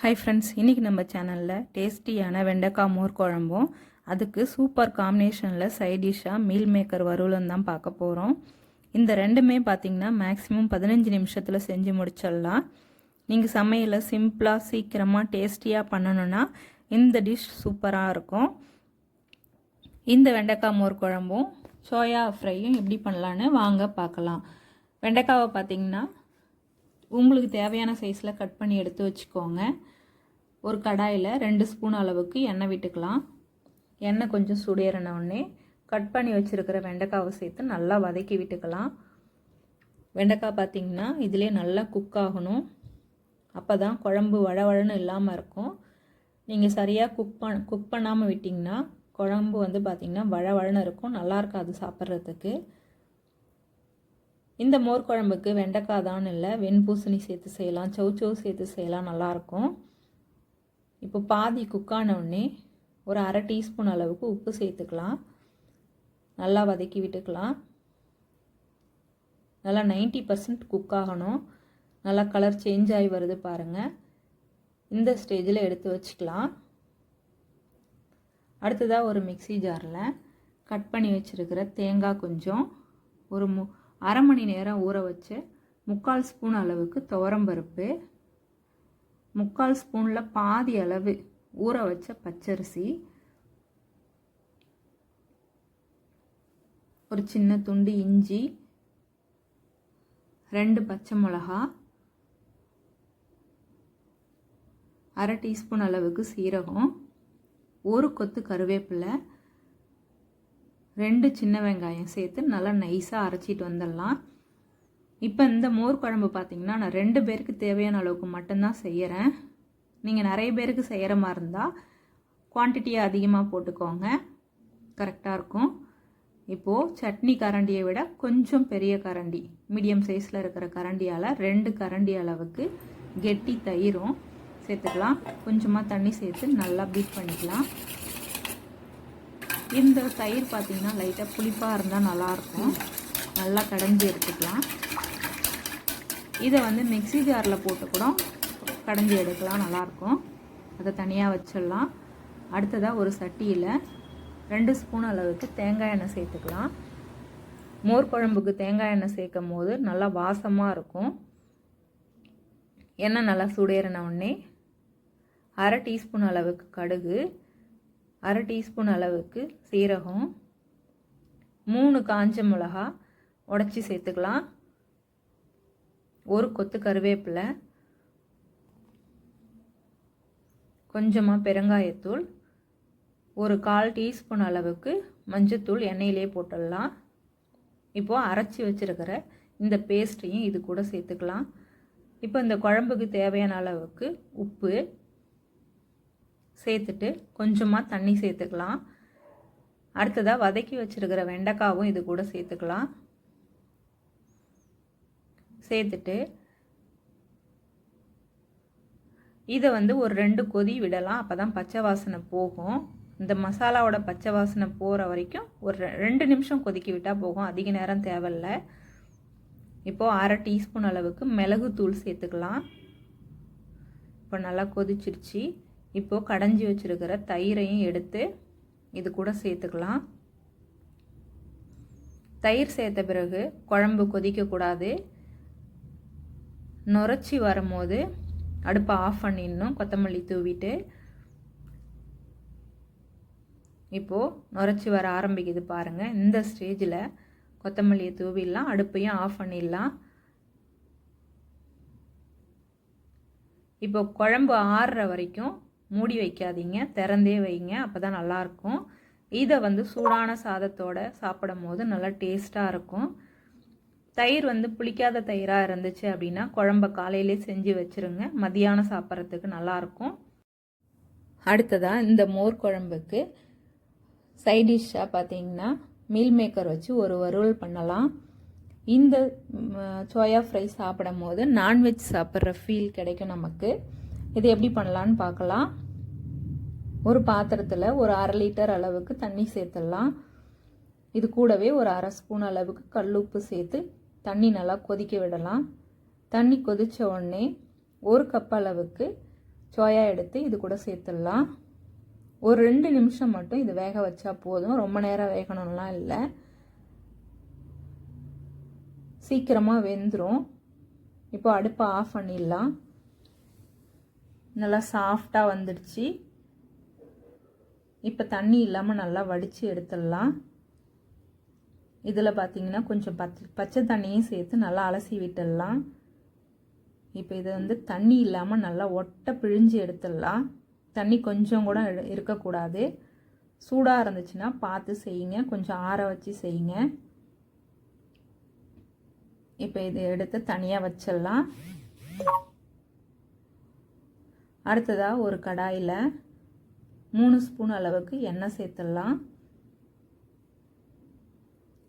Hi friends இன்றைக்கி நம்ம சேனலில் டேஸ்டியான வெண்டைக்காய் மோர் குழம்பும் அதுக்கு சூப்பர் காம்பினேஷனில் சைட் டிஷ்ஷாக மீல் மேக்கர் வறுவலும் தான் பார்க்க போகிறோம் இந்த ரெண்டுமே பார்த்திங்கன்னா மேக்ஸிமம் பதினஞ்சு நிமிஷத்தில் செஞ்சு முடிச்சிடலாம். நீங்கள் சமையலை சிம்பிளாக சீக்கிரமாக டேஸ்டியாக பண்ணணுன்னா இந்த டிஷ் சூப்பராக இருக்கும். இந்த வெண்டைக்காய் மோர் குழம்பும் சோயா ஃப்ரையும் எப்படி பண்ணலான்னு வாங்க பார்க்கலாம். வெண்டைக்காவை பார்த்திங்கன்னா உங்களுக்கு தேவையான சைஸில் கட் பண்ணி எடுத்து வச்சுக்கோங்க. ஒரு கடாயில் ரெண்டு ஸ்பூன் அளவுக்கு எண்ணெய் விட்டுக்கலாம். எண்ணெய் கொஞ்சம் சுடேறின கட் பண்ணி வச்சுருக்கிற வெண்டைக்காவை சேர்த்து நல்லா வதக்கி விட்டுக்கலாம். வெண்டைக்காய் பார்த்திங்கன்னா இதிலே நல்லா குக் ஆகணும். அப்போ தான் குழம்பு வழவழன்னு இல்லாமல் இருக்கும். நீங்கள் சரியாக குக் பண் குக் பண்ணாமல் விட்டிங்கன்னா குழம்பு வந்து பார்த்திங்கன்னா வழவழன்னு இருக்கும். நல்லா இருக்காது சாப்பிட்றதுக்கு. இந்த மோர் குழம்புக்கு வெண்டைக்காய் தான் இல்லை வெண்பூசணி சேர்த்து செய்யலாம் சௌச்சௌ சேர்த்து செய்யலாம் நல்லாயிருக்கும். இப்போ பாதி குக்கான உடனே ஒரு அரை டீஸ்பூன் அளவுக்கு உப்பு சேர்த்துக்கலாம். நல்லா வதக்கி விட்டுக்கலாம். நல்லா நைன்ட்டி பர்சன்ட் குக் ஆகணும். நல்லா கலர் சேஞ்ச் ஆகி வருது பாருங்கள் இந்த ஸ்டேஜில் எடுத்து வச்சுக்கலாம். அடுத்ததாக ஒரு மிக்சி ஜாரில் கட் பண்ணி வச்சுருக்கிற தேங்காய் கொஞ்சம் ஒரு மு அரை மணி நேரம் ஊற வச்சு முக்கால் ஸ்பூன் அளவுக்கு துவரம்பருப்பு முக்கால் ஸ்பூனில் பாதி அளவு ஊற வச்ச பச்சரிசி ஒரு சின்ன துண்டு இஞ்சி ரெண்டு பச்சை மிளகா அரை டீஸ்பூன் அளவுக்கு சீரகம் ஒரு கொத்து கருவேப்பிலை ரெண்டு சின்ன வெங்காயம் சேர்த்து நல்லா நைஸாக அரைச்சிட்டு வந்துடலாம். இப்போ இந்த மோர் குழம்பு பார்த்திங்கன்னா நான் ரெண்டு பேருக்கு தேவையான அளவுக்கு மட்டும்தான் செய்கிறேன் நீங்கள் நிறைய பேருக்கு செய்கிற மாதிரி இருந்தால் குவான்டிட்டியை அதிகமாக போட்டுக்கோங்க. கரெக்டாக இருக்கும். இப்போது சட்னி கரண்டியை விட கொஞ்சம் பெரிய கரண்டி மீடியம் சைஸில் இருக்கிற கரண்டியால் ரெண்டு கரண்டி அளவுக்கு கெட்டி தயிரும் சேர்த்துக்கலாம். கொஞ்சமாக தண்ணி சேர்த்து நல்லா பீட் பண்ணிக்கலாம். இந்த தயிர் பார்த்திங்கன்னா லைட்டாக புளிப்பாக இருந்தால் நல்லாயிருக்கும். நல்லா கடைஞ்சி எடுத்துக்கலாம். இதை வந்து மிக்சி ஜாரில் போட்டு கூட கடைஞ்சி எடுக்கலாம் நல்லாயிருக்கும். அதை தனியாக வச்சிடலாம். அடுத்ததாக ஒரு சட்டியில் ரெண்டு ஸ்பூன் அளவுக்கு தேங்காய் எண்ணெய் சேர்த்துக்கலாம். மோர் குழம்புக்கு தேங்காய் எண்ணெய் சேர்க்கும் போது நல்லா வாசமாக இருக்கும். எண்ணெய் நல்லா சுடேறின உடனே அரை டீஸ்பூன் அளவுக்கு கடுகு அரை டீஸ்பூன் அளவுக்கு சீரகம் மூணு காஞ்ச மிளகா உடச்சி சேர்த்துக்கலாம். ஒரு கொத்து கருவேப்பிலை கொஞ்சமாக பெருங்காயத்தூள் ஒரு கால் டீஸ்பூன் அளவுக்கு மஞ்சத்தூள் எண்ணெயிலே போட்டுடலாம். இப்போது அரைச்சி வச்சுருக்கிற இந்த பேஸ்ட்டையும் இது கூட சேர்த்துக்கலாம். இப்போ இந்த குழம்புக்கு தேவையான அளவுக்கு உப்பு சேர்த்துட்டு கொஞ்சமாக தண்ணி சேர்த்துக்கலாம். அடுத்ததாக வதக்கி வச்சுருக்கிற வெண்டைக்காவும் இது கூட சேர்த்துக்கலாம். சேர்த்துட்டு இதை வந்து ஒரு ரெண்டு கொதி விடலாம். அப்போ தான் பச்சை வாசனை போகும். இந்த மசாலாவோட பச்சை வாசனை போகிற வரைக்கும் ஒரு ரெண்டு நிமிஷம் கொதிக்க விட்டால் போகும். அதிக நேரம் தேவையில்ல. இப்போது அரை டீஸ்பூன் அளவுக்கு மிளகு தூள் சேர்த்துக்கலாம். இப்போ நல்லா கொதிச்சிருச்சு. இப்போது கடைஞ்சி வச்சுருக்கிற தயிரையும் எடுத்து இது கூட சேர்த்துக்கலாம். தயிர் சேர்த்த பிறகு குழம்பு கொதிக்கக்கூடாது நுரைச்சி வரும்போது அடுப்பை ஆஃப் பண்ணிடணும் கொத்தமல்லி தூவிட்டு. இப்போது நுரைச்சி வர ஆரம்பிக்குது பாருங்கள் இந்த ஸ்டேஜில் கொத்தமல்லியை தூவிடலாம் அடுப்பையும் ஆஃப் பண்ணிடலாம். இப்போ குழம்பு ஆறுற வரைக்கும் மூடி வைக்காதீங்க. திறந்தே வைங்க. அப்போ தான் நல்லாயிருக்கும் இதை வந்து சூடான சாதத்தோடு சாப்பிடும் போது நல்லா டேஸ்ட்டாக இருக்கும். தயிர் வந்து புளிக்காத தயிராக இருந்துச்சு அப்படின்னா குழம்ப காலையிலே செஞ்சு வச்சுருங்க. மதியானம் சாப்பிட்றதுக்கு நல்லாயிருக்கும் அடுத்ததாக இந்த மோர் குழம்புக்கு சைட் டிஷ்ஷாக பார்த்தீங்கன்னா மீல் மேக்கர் வச்சு ஒரு வறுவல் பண்ணலாம். இந்த சோயா ஃப்ரை சாப்பிடும் போது நான்வெஜ் சாப்பிட்ற ஃபீல் கிடைக்கும் நமக்கு. இது எப்படி பண்ணலான்னு பார்க்கலாம். ஒரு பாத்திரத்தில் ஒரு அரை லிட்டர் அளவுக்கு தண்ணி சேர்த்துடலாம். இது கூடவே ஒரு அரை ஸ்பூன் அளவுக்கு கல் உப்பு சேர்த்து தண்ணி நல்லா கொதிக்க விடலாம். தண்ணி கொதித்த உடனே ஒரு கப் அளவுக்கு சோயா எடுத்து இது கூட சேர்த்துடலாம். ஒரு ரெண்டு நிமிஷம் மட்டும் இது வேக வச்சா போதும். ரொம்ப நேரம் வேகணும்லாம் இல்லை. சீக்கிரமாக வெந்துடும் இப்போ அடுப்பை ஆஃப் பண்ணிடலாம். நல்லா சாஃப்டாக வந்துடுச்சு. இப்போ தண்ணி இல்லாமல் நல்லா வடித்து எடுத்துடலாம். இதில் பார்த்தீங்கன்னா கொஞ்சம் பச்சை பச்சை தண்ணியும் சேர்த்து நல்லா அலசி விட்டுடலாம். இப்போ இதை வந்து தண்ணி இல்லாமல் நல்லா ஒட்டை பிழிஞ்சு எடுத்துடலாம். தண்ணி கொஞ்சம் கூட இருக்கக்கூடாது. சூடாக இருந்துச்சுன்னா பார்த்து செய்யுங்க. கொஞ்சம் ஆற வச்சு செய்யுங்க. இப்போ இதை எடுத்து தனியாக வச்சிடலாம். அடுத்ததாக ஒரு கடாயில் மூணு ஸ்பூன் அளவுக்கு எண்ணெய் சேர்த்துடலாம்.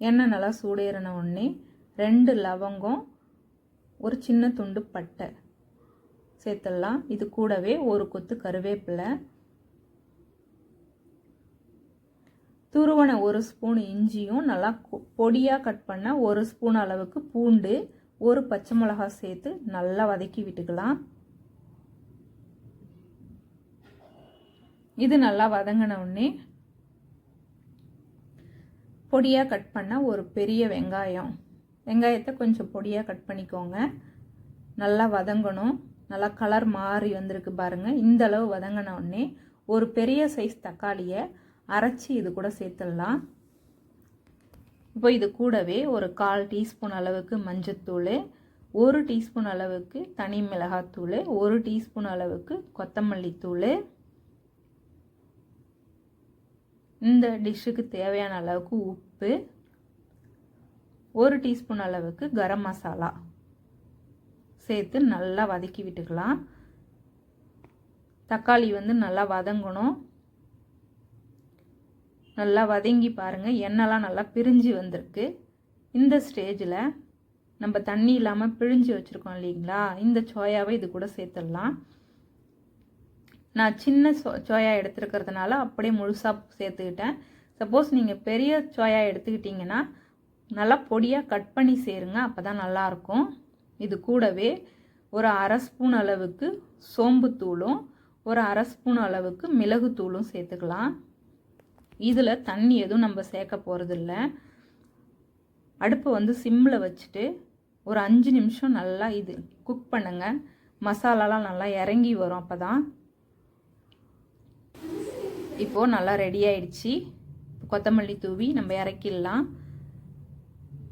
எண்ணெய் நல்லா சூடேறின உடனே ரெண்டு லவங்கம் ஒரு சின்ன துண்டு பட்டை சேர்த்துடலாம். இது கூடவே ஒரு கொத்து கருவேப்பிலை துருவன ஒரு ஸ்பூன் இஞ்சியும் நல்லா பொடியாக கட் பண்ண ஒரு ஸ்பூன் அளவுக்கு பூண்டு ஒரு பச்சை மிளகாய் சேர்த்து நல்லா வதக்கி விட்டுக்கலாம். இது நல்லா வதங்கின உடனே பொடியாக கட் பண்ண ஒரு பெரிய வெங்காயம். வெங்காயத்தை கொஞ்சம் பொடியாக கட் பண்ணிக்கோங்க. நல்லா வதங்கணும். நல்லா கலர் மாறி வந்திருக்கு பாருங்கள் இந்த அளவு வதங்கின உடனே ஒரு பெரிய சைஸ் தக்காளியை அரைச்சி இது கூட சேர்த்துடலாம். இப்போ இது கூடவே ஒரு கால் டீஸ்பூன் அளவுக்கு மஞ்சத்தூள் ஒரு டீஸ்பூன் அளவுக்கு தனி மிளகாத்தூள் ஒரு டீஸ்பூன் அளவுக்கு கொத்தமல்லி தூள் இந்த டிஷ்ஷுக்கு தேவையான அளவுக்கு உப்பு ஒரு டீஸ்பூன் அளவுக்கு கரம் மசாலா சேர்த்து நல்லா வதக்கி விட்டுக்கலாம். தக்காளி வந்து நல்லா வதங்கணும். நல்லா வதங்கி பாருங்கள் எண்ணெய்லாம் நல்லா பிரிஞ்சு வந்திருக்கு. இந்த ஸ்டேஜில் நம்ம தண்ணி இல்லாமல் பிழிஞ்சு வச்சுருக்கோம் இல்லைங்களா? இந்த சோயாவை இது கூட சேர்த்துடலாம். நான் சின்ன சோ சோயா எடுத்துருக்கிறதுனால அப்படியே முழுசாக சேர்த்துக்கிட்டேன். சப்போஸ் நீங்கள் பெரிய சோயா எடுத்துக்கிட்டிங்கன்னா நல்லா பொடியாக கட் பண்ணி சேருங்க அப்போ தான் நல்லாயிருக்கும் இது கூடவே ஒரு அரை ஸ்பூன் அளவுக்கு சோம்புத்தூளும் ஒரு அரை ஸ்பூன் அளவுக்கு மிளகுத்தூளும் சேர்த்துக்கலாம். இதில் தண்ணி எதுவும் நம்ம சேர்க்க போகிறதில்ல அடுப்பை வந்து சிம்மில் வச்சுட்டு ஒரு அஞ்சு நிமிஷம் நல்லா இது குக் பண்ணுங்கள் மசாலாலாம் நல்லா இறங்கி வரும் அப்போ தான் இப்போது நல்லா ரெடி ஆயிடுச்சு. கொத்தமல்லி தூவி நம்ம இறக்கிடலாம்.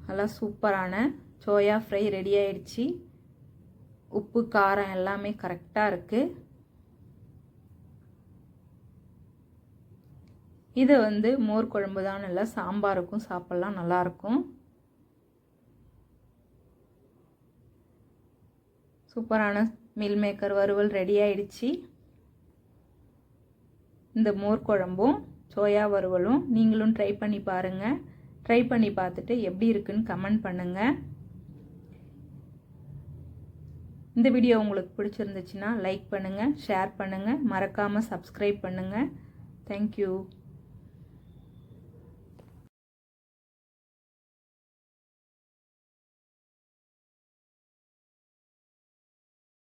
நல்லா சூப்பரான சோயா ஃப்ரை ரெடி ஆயிடுச்சு. உப்பு காரம் எல்லாமே கரெக்டாக இருக்குது இதை வந்து மோர் குழம்பு தான். இல்லை சாம்பாருக்கும் சாப்பிட்லாம். நல்லாயிருக்கும் சூப்பரான மில் மேக்கர் வறுவல் ரெடி ஆயிடுச்சு. இந்த மோர் குழம்பும் சோயா வறுவலும் நீங்களும் ட்ரை பண்ணி பாருங்கள் ட்ரை பண்ணி பார்த்துட்டு எப்படி இருக்குன்னு கமெண்ட் பண்ணுங்கள் இந்த வீடியோ உங்களுக்கு பிடிச்சிருந்துச்சுன்னா லைக் பண்ணுங்கள் ஷேர் பண்ணுங்கள் மறக்காமல் சப்ஸ்கிரைப் பண்ணுங்கள் தேங்க்யூ